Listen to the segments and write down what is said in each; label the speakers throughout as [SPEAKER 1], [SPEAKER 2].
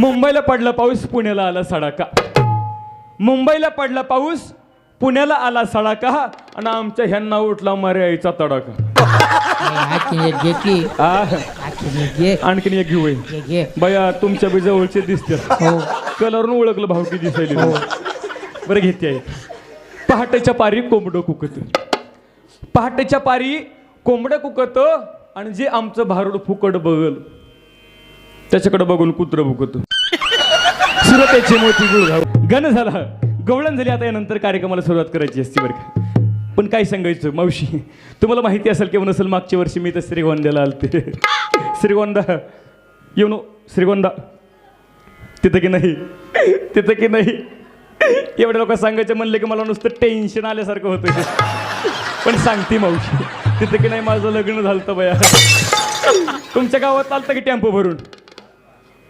[SPEAKER 1] मुंबईला पडला पाऊस पुण्याला आला सडाका. मुंबईला पडला पाऊस पुण्याला आला सडाका आणि आमच्या ह्यांना उठला मर्याईचा तडाका
[SPEAKER 2] आणखीन एक
[SPEAKER 1] घेऊ बया तुमच्या बी जवळचे दिसते.
[SPEAKER 2] हो.
[SPEAKER 1] कलरनं ओळखलं भाऊ की दिसायला बरं घेते आहे पहाटेच्या पारी कोंबडं कुकत. पहाटेच्या पारी कोंबडं कुकत आणि जे आमचं भारूड फुकट बघल त्याच्याकडे बघून कुत्र बुकत सुरतेचे मोती गुळघाव गण झाला. गवळण झाली. आता यानंतर कार्यक्रमाला सुरुवात करायची असते बरं का. पण काय सांगायचं मावशी? तुम्हाला माहिती असेल किंवा नसेल मागच्या वर्षी मी तर श्रीगोंद्याला आलते. श्रीगोंदा. येऊ नो श्रीगोंदा. तिथं की नाही? तिथं की नाही? एवढ्या लोक सांगायचं म्हणले की मला नुसतं टेन्शन आल्यासारखं होतं पण सांगते मावशी तिथं की नाही माझं लग्न झालं तर बया. तुमच्या गावात आलतं की टेम्पो भरून?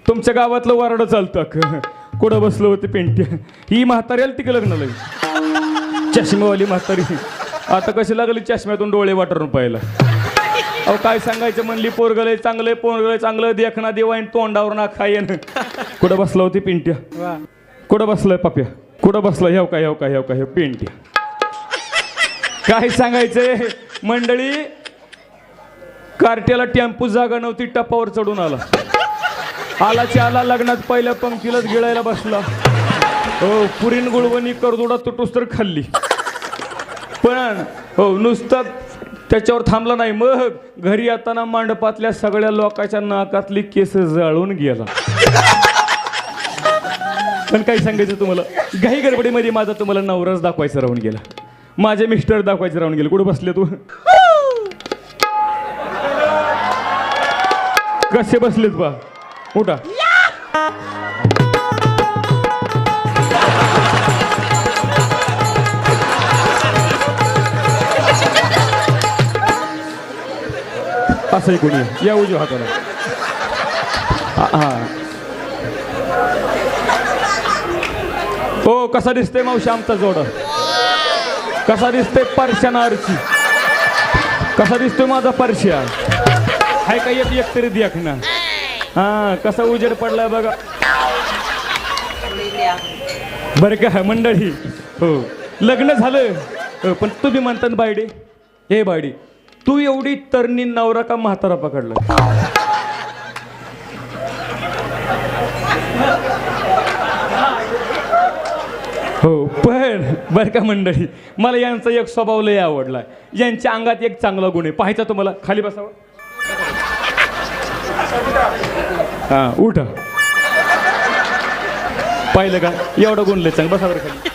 [SPEAKER 1] तुमच्या गावातलं वारडं चालतं. कुठं बसलं होते पेंट्या? ही म्हातारी आली तिकडे लग्न लगी चष्मेवाली म्हातारी. आता कशी लागली चष्म्यातून डोळे वाटरून पाहिला अहो काय सांगायचं म्हणली पोरगलय चांगलंय पोरगलय चांगलं देखना देवाईन तोंडावर ना खायन कुठं बसला होती पिंट्या? कुठं बसलाय पप्या? कुठं बसलाय? हेव का हेव का हेव का हेव पिंट्या. काय सांगायचंय? मंडळी कार्ट्याला टेम्पो जागा नव्हती टपावर चढून आला. आलाची आला लग्नात पहिल्या पंक्तीलाच गिळायला बसला. हो पुरीन गुळवणी करदोडा तुटूस तर खाल्ली. पण हो नुसतं त्याच्यावर थांबला नाही. मग घरी येताना मांडपातल्या सगळ्या लोकांच्या नाकातली केस जाळून गेला. पण काही सांगायचं तुम्हाला? घाई गडबडीमध्ये माझा तुम्हाला नवराच दाखवायचा राहून गेला. माझे मिस्टर दाखवायचे राहून गेले. कुठे बसले तू? कसे बसलेत बा? उठा. असंही कोणी या उजव्या हाताला हा हा. हो कसा दिसते मावशी आमचा जोड? कसा दिसते परश्याना आरची? कसा दिसतोय माझा परश्या हाय का एक एक तरी देख ना? हा कसा उजेड पडलाय बघा. बरं का मंडळी. हो. लग्न झालं. हो, पण तुम्ही म्हणतात बायडे. हे बायडे तू एवढी तरणी नवरा का म्हातारा पकडला? हो पण बरं का मंडळी. मला यांचा एक स्वभाव लय आवडला. यांच्या अंगात एक चांगला गुण आहे. पाहायचा तुम्हाला? खाली बसावं. हा उठ. पाहिलं का? एवढं गुणले चांग बसा बरं खाली.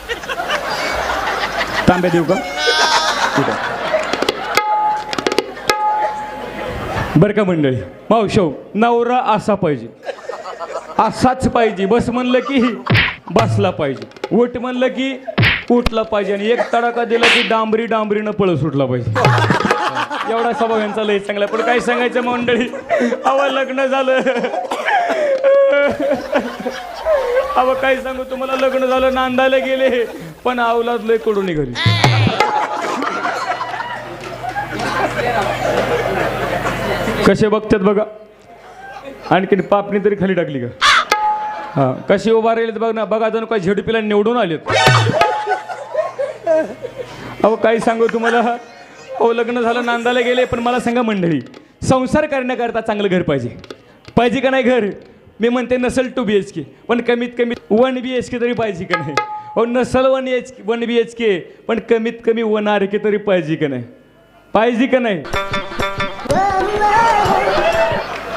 [SPEAKER 1] तांब्या देऊ का? उठा बरं का मंडळी? मावशो नवरा असा पाहिजे. असाच पाहिजे. बस म्हणलं की बसला पाहिजे. उठ म्हणलं की उठला पाहिजे आणि एक तडाखा दिला की डांबरी डांबरीनं पळ सुटला पाहिजे. एवढा स्वभाव यांचा लय चांगला. पण काय सांगायचं मंडळी? अवा लग्न झालं. अव काय सांगू तुम्हाला? लग्न झालं नांदायला गेले पण अवलाद लयकडून घरी. कसे बघतात बघा. आणखीन पापणी तरी खाली टाकली का? हा कशी उभा राहिलेत बघ ना. बघा जणू काय झेडपीला निवडून आलेत. अहो काय सांगू तुम्हाला? अहो लग्न झालं नांदायला गेले पण मला सांगा मंडळी संसार करण्याकरता चांगलं घर पाहिजे. पाहिजे का नाही घर? मी म्हणते नसल टू बी एच के पण कमीत कमी वन बी एच के तरी पाहिजे का नाही? अहो नसल one H one B H K पण कमीत कमी वन आर के तरी पाहिजे का नाही? पाहिजे का नाही?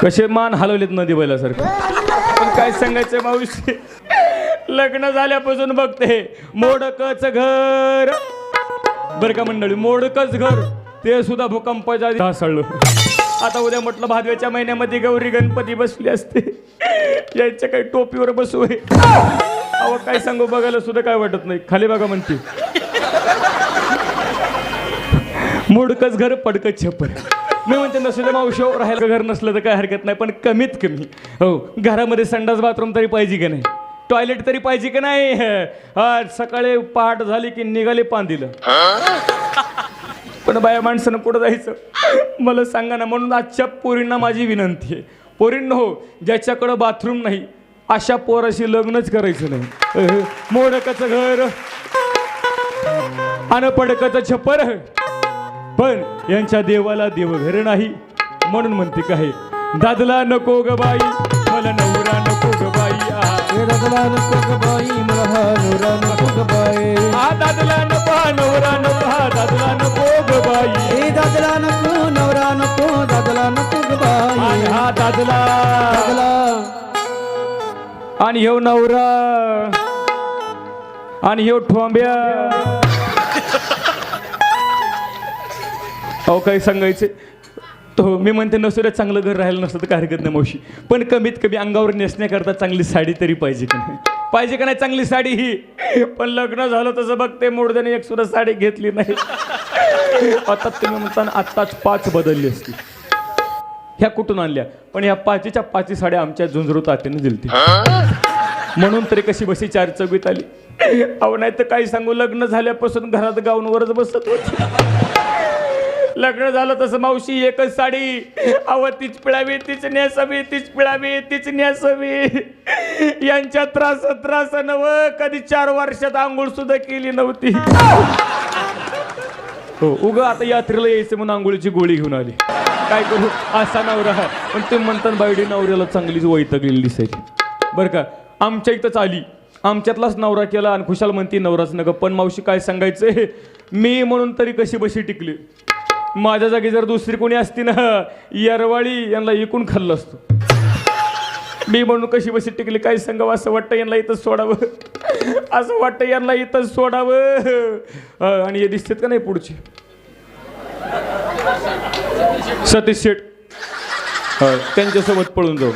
[SPEAKER 1] कसे मान हलवलेत नदी बैलासारखं. पण काय सांगायचं मावशी? लग्न झाल्यापासून बघते. मोडकच घर. बर का मंडळी मोडकच घर. ते सुद्धा भूकंपाच्या ढासळलं. आता उद्या म्हटलं भादव्याच्या महिन्यामध्ये गौरी गणपती बसले असते. यांच्या काही टोपीवर बसू आहे. अहो काय सांगू बघायला सुद्धा काय वाटत नाही. खाली बघा म्हणते. मोडकच घर पडकच छप्पर मी म्हणते नसले मावशो राहायला घर नसलं तर काय हरकत नाही पण कमीत कमी. हो घरामध्ये संडास बाथरूम तरी पाहिजे का नाही? टॉयलेट तरी पाहिजे की नाही? हा सकाळी पहाट झाली की निघाले पान दिलं. पण बाया माणसानं पुढं जायचं? मला सांगा ना म्हणून आजच्या पोरींना माझी विनंती आहे. पोरींना हो ज्याच्याकडं बाथरूम नाही अशा पोराशी लग्नच करायचं नाही. अह, मोडकाचं घर आणि पडकाचं छप्पर पण यांच्या देवाला देवघर नाही. म्हणून म्हणते काय दादला नको ग बाई. मला नवरा नको ग बाई.
[SPEAKER 3] हे नको ग बाई मला हा नवरा नको ग बाई
[SPEAKER 1] हा दादला नको हा नवरा नको हा दादला नको ग बाई
[SPEAKER 3] हे दादला नको नवरा नको दादला नको ग बाई
[SPEAKER 1] आणि हा दादला.
[SPEAKER 3] दादला.
[SPEAKER 1] आणि ह्यो नवरा. आणि ह्यो ठोंब्या. अहो काही सांगायचे. तो मी म्हणते नसुऱ्या चांगलं घर राहिलं नसतं तर काय हरकत नाही मावशी. पण कमीत कमी अंगावर नेसण्याकरता चांगली साडी तरी पाहिजे का नाही? पाहिजे का नाही चांगली साडी ही? पण लग्न झालं तसं बघते मोडद्याने एक सुद्धा साडी घेतली नाही. आता तुम्ही म्हणताना आत्ताच पाच बदलली असती. ह्या कुठून आणल्या? पण ह्या पाचीच्या पाची साड्या आमच्या झुंजरू तात्याने दिलती. म्हणून तरी कशी बशी चार चौकीत आली? अहो नाही तर काही सांगू लग्न झाल्यापासून घरात गाऊनवरच बसत होती. लग्न झालं तसं मावशी एकच साडी. अव तीच पिळावी तीच नेसावी तीच पिळावी तीच नेसावी यांच्या त्रास त्रास नव. कधी चार वर्षात आंघोळ सुद्धा केली नव्हती. हो उग आता यात्रेला यायचं म्हणून आंघोळीची गोळी घेऊन आली. काय करू? असा नवरा हा. पण ते म्हणतात बायडी नवऱ्याला चांगलीच वैतगलेली दिसायची बरं का? आमच्या इथंच आली. आमच्यातलाच नवरा केला आणि खुशाल म्हणते नवराच नका. पण मावशी काय सांगायचं? मी म्हणून तरी कशी बशी टिकली? माझ्या जागी जर दुसरी कोणी असती ना यरवाळी यांना इकून खाल्लं असतो. मी म्हणून कशी बशी टिकली काय सांगावं असं वाटतं यांना इथंच सोडावं? असं वाटतं यांना इथंच सोडावं? आणि हे दिसतात का नाही पुढचे? सतीश शेठ. त्यांच्यासोबत पळून जाऊ.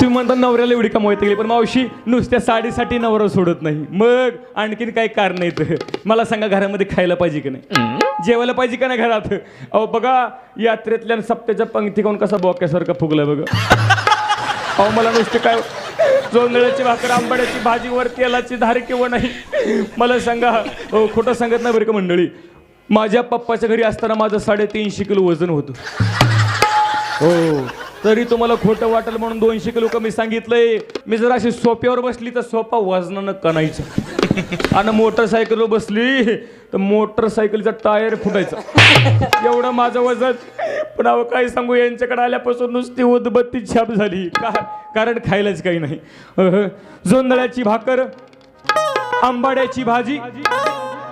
[SPEAKER 1] तुम्ही म्हणता नवऱ्याला एवढी कमवायला गेली पण मावशी नुसत्या साडीसाठी नवरा सोडत नाही. मग आणखीन काही कारण आहेत. मला सांगा घरामध्ये खायला पाहिजे की नाही? जेवायला पाहिजे का नाही घरात? अहो बघा यात्रेतल्या सप्त्याच्या पंक्ती खाऊन कसा बोक्यासारखा फुगलाय बघा. अहो मला नुसते काय जोंधळ्याची भाकर आंबाड्याची भाजी वर तेलाची धार किंवा नाही. मला सांगा हो खोटं सांगत नाही बरं का मंडळी? माझ्या पप्पाच्या घरी असताना माझं साडेतीनशे किलो वजन होतं. हो. तरी तुम्हाला खोटं वाटेल म्हणून दोनशे किलो कमी सांगितलंय. मी जर अशी सोप्यावर बसली तर सोपा वजनानं कणायचं. आणि मोटरसायकलवर बसली तर मोटरसायकलचा टायर फुटायचा. एवढं माझं वजन. पण अहो काय सांगू यांच्याकडे आल्यापासून नुसती उदबत्ती छाप झाली. का कारण खायलाच काही नाही. जोंदळ्याची जोंधळ्याची भाकर आंबाड्याची भाजी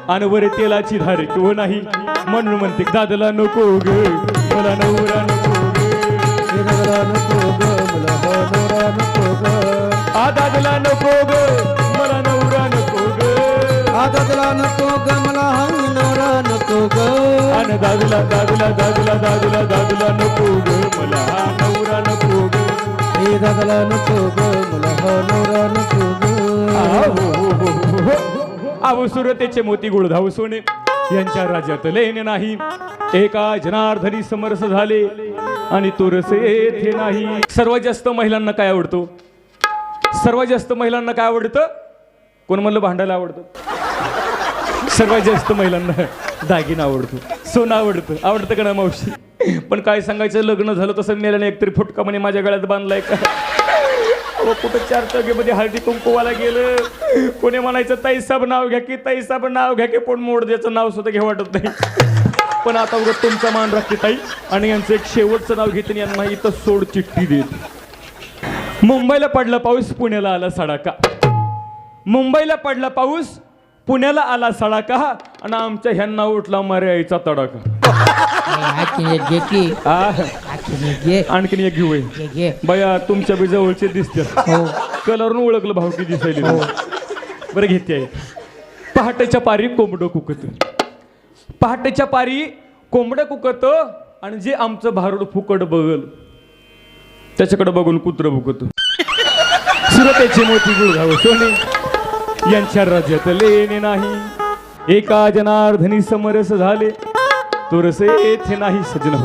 [SPEAKER 1] आणि वरे तेलाची धारे. किंवा नाही. म्हणून म्हणते दादला नको ग. मला नवरा नको.
[SPEAKER 3] दादला नको ग मला नवरा नको ग.
[SPEAKER 1] नको ग मला नवरा नको ग.
[SPEAKER 3] दादला नको ग मला नवरा नको ग.
[SPEAKER 1] दादला दादला दादला दादला दादला नको ग मला नवरा नको ग.
[SPEAKER 3] हे दादला नको ग मला नवरा नको ग.
[SPEAKER 1] सुरतेचे मोती गुळधाव सोने. यांच्या राज्यात लेणे नाही. एका जनार्दनी समरस झाले. आणि तुरस येथे नाही. सर्वात जास्त महिलांना काय आवडतो? सर्वात जास्त महिलांना काय आवडतं? कोण म्हणलं भांडायला आवडतं? सर्वात जास्त महिलांना दागिना आवडतो सोनं आवडतं. आवडतं का ना मावशी? पण काय सांगायचं लग्न झालं तसं मेल्याने एकतरी फुटका म्हणे माझ्या गळ्यात बांधलाय का? कुठं चार चौकीमध्ये हळदी कुंकुवाला गेलं? कोणी म्हणायचं ताईसाब नाव घ्या की ताईसाब नाव घ्या की पण मोडद्याचं नाव सुद्धा घ्या वाटत नाही. पण आता उगत तुमचा मान राखते ताई. आणि यांचं एक शेवटचं नाव घेते यांना इथं सोड चिठ्ठी देत मुंबईला पडला पाऊस पुण्याला आला सडाका. मुंबईला पडला पाऊस पुण्याला आला सडाका आणि आमच्या ह्यांना उठला मर्यायचा तडाका आणखीन एक घेऊया
[SPEAKER 2] घे. घे
[SPEAKER 1] बया तुमच्या बी जवळचे दिसतात
[SPEAKER 2] हो.
[SPEAKER 1] कलरनं ओळखलं भाऊ की दिसायला बरं घेते पहाटेच्या पारी कोंबडं कुकत. पहाटेच्या पारी कोंबडं कुकत आणि जे आमचं भारूड फुकट बघल त्याच्याकडे बघून कुत्र भुकत सुरतेचे मोती गुळघाव सोने यांच्या राज्यात लेणे नाही. एका जनार्धनी समरस झाले तुरसे येथे नाही सजन हो